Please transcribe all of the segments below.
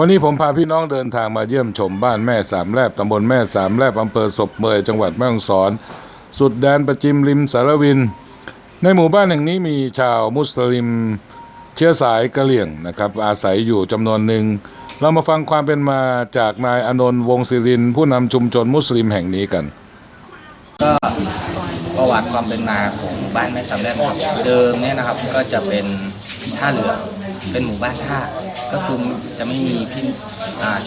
วันนี้ผมพาพี่น้องเดินทางมาเยี่ยมชมบ้านแม่สามแลบตำบลแม่สามแลบอำเภอศพเมยจังหวัดแม่ฮ่องสอน สุดแดนประจิมริมสารวิน ในหมู่บ้านแห่งนี้มีชาวมุสลิม เชื้อสายกะเหรี่ยงนะครับอาศัยอยู่จำนวนหนึ่ง เรามาฟังความเป็นมาจากนายอนนท์วงศิริน ผู้นำชุมชนมุสลิมแห่งนี้กัน ก็ประวัติความเป็นมาของบ้านแม่สำแรกนะครับเดิมเนี่ยนะครับก็จะเป็นท่าเรือ เป็นหมู่บ้านท่าก็คือจะไม่มีพี่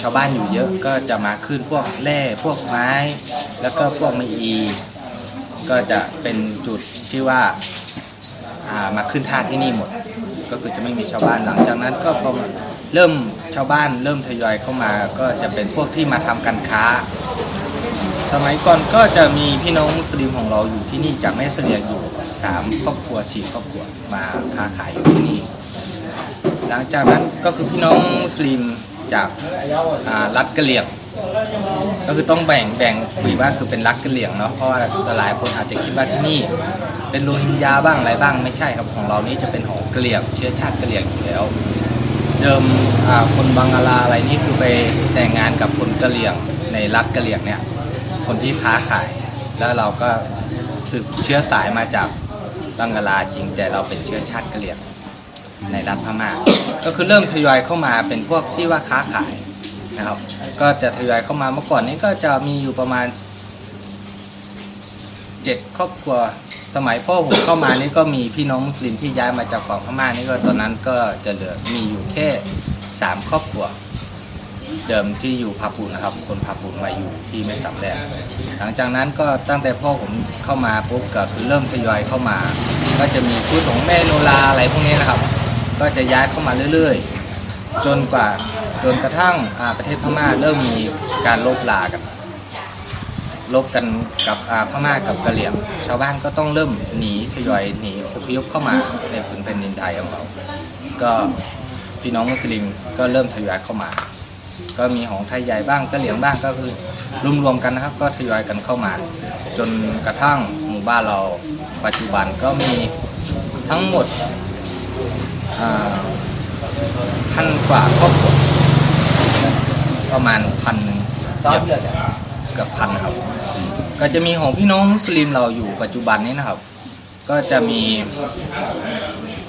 ชาวบ้านอยู่เยอะก็จะมาขึ้นพวกแร่พวกไม้ แล้วก็พวกไมอี ก็จะเป็นจุดที่ว่าามาขึ้นท่าที่นี่หมด ก็คือจะไม่มีชาวบ้านหลังจากนั้นก็พอเริ่มชาวบ้านเริ่มทยอยเข้ามาก็จะเป็นพวกที่มาทำการค้า สมัยก่อนก็จะมีพี่น้องมุสลิมของเราอยู่ที่นี่จากแม่เสลียงอยู่สามครอบครัวสี่ครอบครัวมาค้าขายอยู่ที่นี่ หลังจากนั้นก็คือพี่น้องมุสลิมจากรัฐกะเหรี่ยง ก็คือต้องแบ่งแบ่งคุยว่าคือเป็นรัฐกะเหรี่ยงเนาะเพราะว่าหลายคนอาจจะคิดว่าที่นี่ เป็นโรฮิงญาบ้างอะไรบ้างไม่ใช่ครับของเรานี่จะเป็นของกะเหรี่ยงเชื้อชาติกะเหรี่ยงอยู่แล้ว เดิมคนบังกลาอะไรนี่คือไปแต่งงานกับคนกะเหรี่ยงในรัฐกะเหรี่ยงเนี่ยคนที่ค้าขาย แล้วเราก็สืบเชื้อสายมาจากบังกลาจริง แต่เราเป็นเชื้อชาติกะเหรี่ยง ในรัฐพม่า ก็คือเริ่มทยอยเข้ามาเป็นพวกที่ว่าค้าขายนะครับ ก็จะทยอยเข้ามาเมื่อก่อนนี้ก็จะมีอยู่ประมาณเจ็ดครอบครัวสมัยพ่อผมเข้ามานี่ก็มีพี่น้องมุสลิมที่ย้ายมาจากฝั่งพม่านี่ก็ตอนนั้นก็จะเหลือมีอยู่แค่สามครอบครัว เดิมที่อยู่พาปูนนะครับ คนพาปูนมาอยู่ที่ไม่สำแดงหลังจากนั้นก็ตั้งแต่พ่อผมเข้ามาปุ๊บก็คือเริ่มทยอยเข้ามา ก็จะมีผู้ของแม่โนราอะไรพวกนี้นะครับ ก็จะย้ายเข้ามาเรื่อยๆ จนกว่าจนกระทั่งอาประเทศพม่าเริ่มมีการลบลากันลบกันกับอาพม่ากับกะเหรี่ยง ชาวบ้านก็ต้องเริ่มหนีทยอยหนีอพยพเข้ามาในพื้นแผ่นดินไทยของเราก็พี่น้องมุสลิมก็เริ่มทยอยเข้ามา ก็มีของไทยใหญ่บ้างกะเหรี่ยงบ้างก็คือรวมๆกันนะครับ ก็ทยอยกันเข้ามา จนกระทั่งหมู่บ้านเราปัจจุบันก็มีทั้งหมด พันกว่าครอบครัวประมาณพันหนึ่งเกือบพันครับ ก็จะมีของพี่น้องมุสลิมเราอยู่ปัจจุบันนี้นะครับ ก็จะมี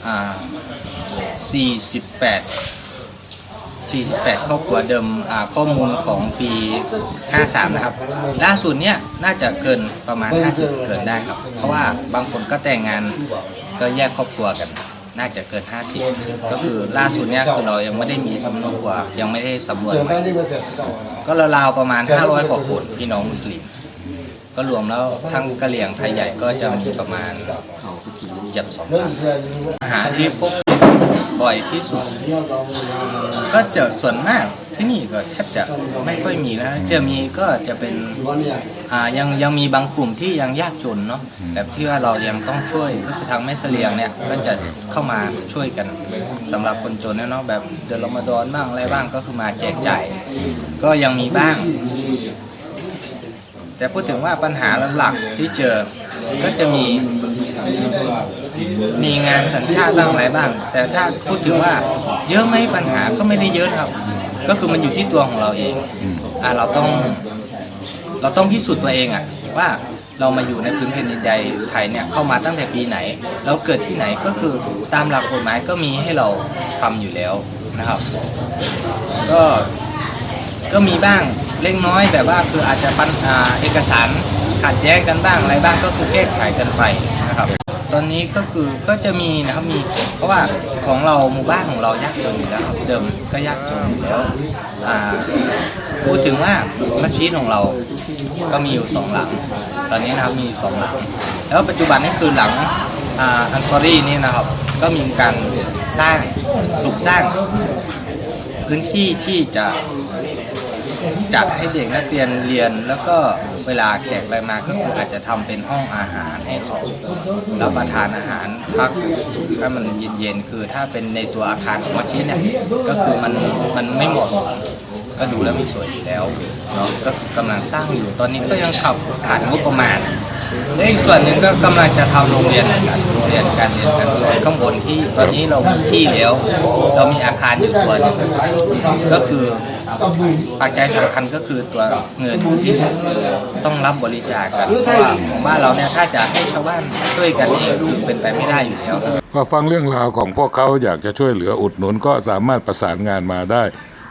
อ่า48 48 ครอบครัวเดิมข้อมูลของปี 53 นะครับ ล่าสุดเนี่ยน่าจะเกินประมาณ 50 เกินได้ครับ เพราะว่าบางคนก็แต่งงานก็แยกครอบครัวกัน น่าจะเกิน 50 ก็คือล่าสุดเนี่ยคือเรายังไม่ได้มีสำนวนครัวยังไม่ได้สำรวจใหม่ก็ราวๆประมาณ 500 กว่าคนพี่น้องมุสลิม ก็รวมแล้วทั้งกะเหรี่ยงไทยใหญ่ก็จะมีประมาณเจ็บสองพันอาหารที่พบบ่อยที่สุด ก็จะส่วนมากที่นี่ก็แทบจะไม่ค่อยมีนะจะมีก็จะเป็น อ่ายังยังมีบางกลุ่มที่ยังยากจนเนาะแบบที่ว่าเรายังต้องช่วยก็คือทางแม่เสลียงเนี่ยก็จะเข้ามาช่วยกันสำหรับคนจนเนี่ยเนาะแบบเดือนรอมฎอนบ้างอะไรบ้างก็คือมาแจกจ่ายก็ยังมีบ้าง แต่พูดถึงว่าปัญหาหลักๆที่เจอก็จะมีมีงานสัญชาติบ้างอะไรบ้าง แต่ถ้าพูดถึงว่าเยอะไหมปัญหาก็ไม่ได้เยอะครับ ก็คือมันอยู่ที่ตัวของเราเองอะเราต้อง เราต้องพิสูจน์ตัวเองอะว่าเรามาอยู่ในพื้นแผ่นดินใดไทยเนี่ยเข้ามาตั้งแต่ปีไหน เราเกิดที่ไหนก็คือตามหลักกฎหมายก็มีให้เราทำอยู่แล้วนะครับ ก็ก็มีบ้างเล็กน้อยแบบว่าคืออาจจะปัญหาเอกสารขัดแย้งกันบ้างอะไรบ้างก็คือแก้ไขกันไปนะครับ ตอนนี้ก็คือก็จะมีนะครับมี เพราะว่าของเราหมู่บ้านของเรายากจนอยู่แล้วครับเดิมก็ยากจนอยู่แล้วอ่า พูดถึงว่ามัสยิดของเราก็มีอยู่สองหลัง ตอนนี้นะครับมีอยู่สองหลัง แล้วปัจจุบันนี่คือหลังอันซอรี่นี่นะครับ ก็มีการสร้างปลูกสร้าง พื้นที่ที่จะจัดให้เด็กนักเรียนเรียนแล้วก็เวลาแขกอะไรมาก็คืออาจจะทำเป็นห้องอาหารให้เขารับประทานอาหารพักให้มันเย็นๆคือถ้าเป็นในตัวอาคารของมัสยิดเนี่ยก็คือมันมันไม่เหมาะสม ก็ดูแล้วไม่สวยอยู่แล้วเนาะก็กำลังสร้างอยู่ตอนนี้ก็ยังขับขาดงบประมาณและอีกส่วนหนึ่งก็กำลังจะทำโรงเรียนเหมือนกันในรียนการเรียนการสอนข้างบนที่ตอนนี้เรามีที่แล้ว เรามีอาคารอยู่ตัวนึงก็คือปัจจัยสำคัญก็คือตัวเงินที่ต้องรับบริจาคกันเพราะว่าของบ้านเราเนี่ยถ้าจะให้ชาวบ้านช่วยกันเองคือเป็นไปไม่ได้อยู่แล้วนะครับก็ฟังเรื่องราวของพวกเขาอยากจะช่วยเหลืออุดหนุนก็สามารถประสานงานมาได้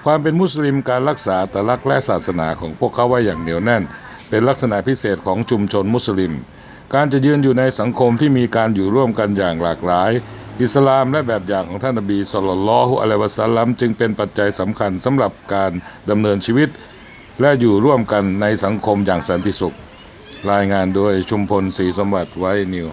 ความเป็นมุสลิมการรักษาตลักและศาสนาของพวกเขาไว้อย่างเหนียวแน่น เป็นลักษณะพิเศษของชุมชนมุสลิม การจะยืนอยู่ในสังคมที่มีการอยู่ร่วมกันอย่างหลากหลาย อิสลามและแบบอย่างของท่านนบีสุลต่านละฮ์อะลัยวะสัลลัมจึงเป็นปัจจัยสำคัญสำหรับการดำเนินชีวิต และอยู่ร่วมกันในสังคมอย่างสันติสุข รายงานโดยชุมพลศรีสมบัติไว้นิว